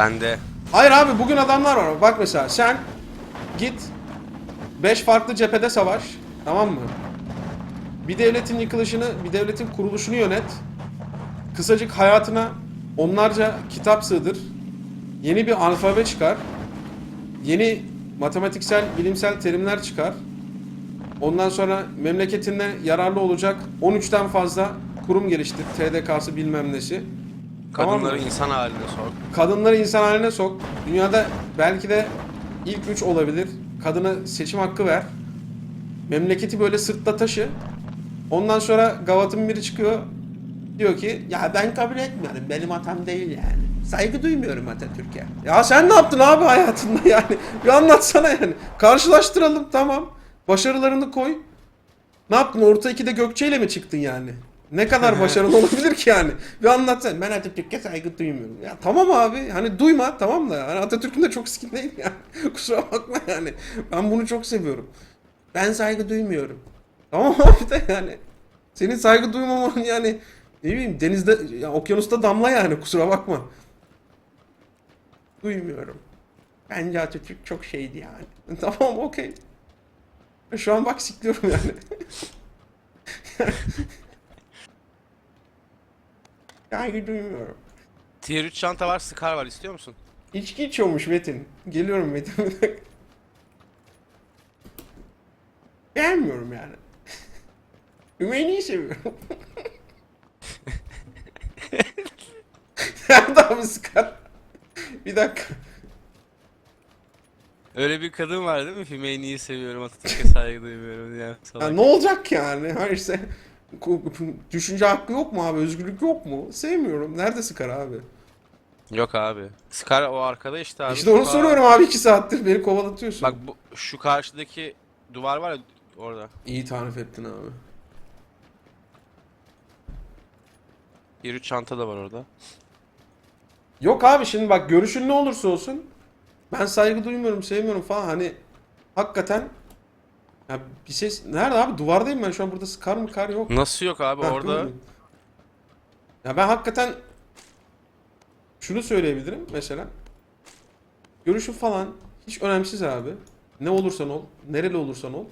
Bende. Hayır abi bugün adamlar var. Bak mesela sen git 5 farklı cephede savaş. Tamam mı? Bir devletin yıkılışını, bir devletin kuruluşunu yönet. Kısacık hayatına onlarca kitap sığdır. Yeni bir alfabe çıkar. Yeni matematiksel, bilimsel terimler çıkar. Ondan sonra memleketine yararlı olacak 13'ten fazla kurum geliştir. TDK'sı bilmem nesi. Tamam mı? Kadınları insan haline sor. Kadınları insan haline sok. Dünyada belki de ilk üç olabilir. Kadına seçim hakkı ver. Memleketi böyle sırtla taşı. Ondan sonra Gavat'ın biri çıkıyor. Diyor ki ya ben kabul etmiyorum. Benim hatam değil yani. Saygı duymuyorum Atatürk'e. Ya sen ne yaptın abi hayatında yani? Bir anlatsana yani. Karşılaştıralım tamam. Başarılarını koy. Ne yaptın? Orta ikide Gökçe ile mi çıktın yani? Ne kadar başarılı olabilir ki yani? Bir anlatsana. Ben Atatürk'e saygı duymuyorum. Ya tamam abi. Hani duyma tamam da. Hani Atatürk'ün de çok skin değil yani. Kusura bakma yani. Ben bunu çok seviyorum. Ben saygı duymuyorum. Tamam abi de yani. Senin saygı duymaman yani ne bileyim denizde ya okyanusta damla yani kusura bakma. Duymuyorum. Bence Atatürk çok şeydi yani. Tamam okey. Şu an bak sikliyorum yani. Saygı duymuyorum. Tier 3 çanta var, Scar var. istiyor musun? İçki içiyormuş Metin. Geliyorum Metin. Beğenmiyorum yani. Ümeyni'yi seviyorum. Nerede abi Scar? Bir dakika. Öyle bir kadın var değil mi? Hümeyni'yi seviyorum, Atatürk'e saygı duymuyorum diye. Ya ne olacak yani? Hayır işte düşünce hakkı yok mu abi? Özgürlük yok mu? Sevmiyorum. Nerede Scar abi? Yok abi. Scar o arkada işte abi. işte onu Aa, soruyorum abi iki saattir beni kovalatıyorsun. Bak bu şu karşıdaki duvar var ya orada. İyi tarif ettin abi. Tier 3 çanta da var orada. Yok abi şimdi bak görüşün ne olursa olsun ben saygı duymuyorum, sevmiyorum falan hani hakikaten ya bir ses nerede abi duvardayım ben şu an burada kar mı kar yok. Nasıl yok abi Ha, orada? Ya ben hakikaten şunu söyleyebilirim mesela. Görüşün falan hiç önemsiz abi. Ne olursan ol, nereli olursan ol.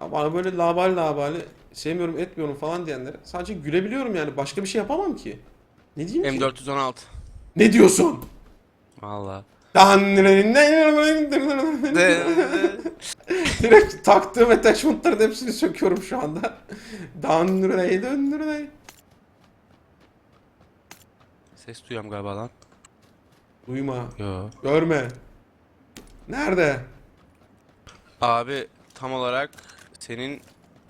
Ama bana böyle labali labali sevmiyorum etmiyorum falan diyenlere sadece gülebiliyorum yani başka bir şey yapamam ki. Ne diyeyim ki? M416. Ne diyorsun? Valla. Direkt taktığım attachment'ların hepsini söküyorum şu anda. Döndürey döndürey. Ses duyuyorum galiba lan. Duyma, Yo. görme. Nerede? Abi tam olarak senin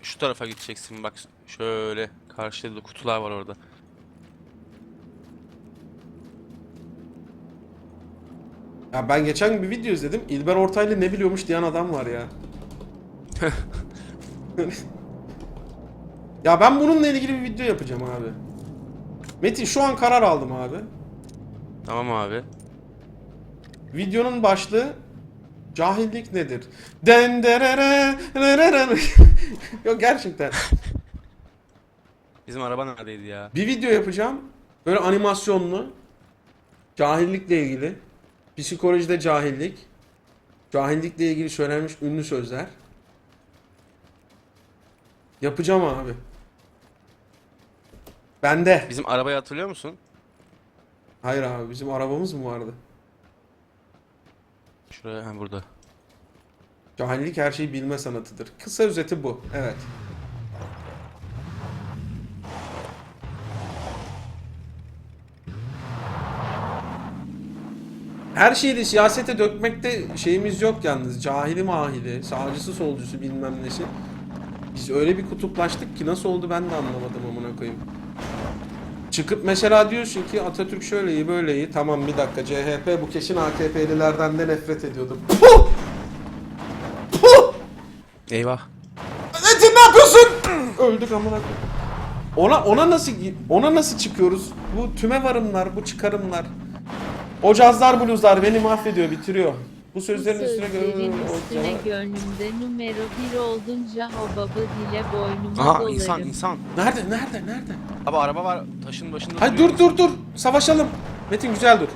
şu tarafa gideceksin bak şöyle karşıda da kutular var orada. Ya ben geçen gün bir video izledim. İlber Ortaylı ne biliyormuş diyen adam var ya. ya ben bununla ilgili bir video yapacağım abi. Metin şu an karar aldım abi. Tamam abi. Videonun başlığı Cahillik nedir? Denderere rerere. Yok gerçekten. Bizim araba neredeydi ya? Bir video yapacağım. Böyle animasyonlu. Cahillikle ilgili. Psikolojide cahillik. Cahillikle ilgili söylenmiş ünlü sözler. Yapacağım abi. Bende. Bizim arabayı hatırlıyor musun? Hayır abi bizim arabamız mı vardı? Şuraya ha burada. Cahillik her şeyi bilme sanatıdır. Kısa özeti bu. Evet. Her şeyi de siyasete dökmekte şeyimiz yok yalnız. Cahili mahili, sağcısı solcusu bilmem nesi. Biz öyle bir kutuplaştık ki nasıl oldu ben de anlamadım amına koyayım. Çıkıp mesela diyorsun ki Atatürk şöyle iyi böyle iyi. Tamam bir dakika CHP bu kesin AKP'lilerden de nefret ediyordum. Puh! Puh! Eyvah. Metin ne yapıyorsun? Öldük amına koyayım. Ona ona nasıl ona nasıl çıkıyoruz? Bu tüme varımlar, bu çıkarımlar. O cazlar bluzlar beni mahvediyor, bitiriyor. Bu Bu sözlerin üstüne göre üstüne gönlümde numero bir oldunca o baba dile boynuma Aha dolarım. insan insan. Nerede? Nerede? Nerede? Abi araba var taşın başında Hayır duruyor. dur dur dur. Savaşalım. Metin güzel dur.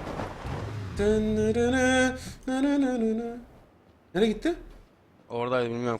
Nereye gitti? Oradaydı bilmiyorum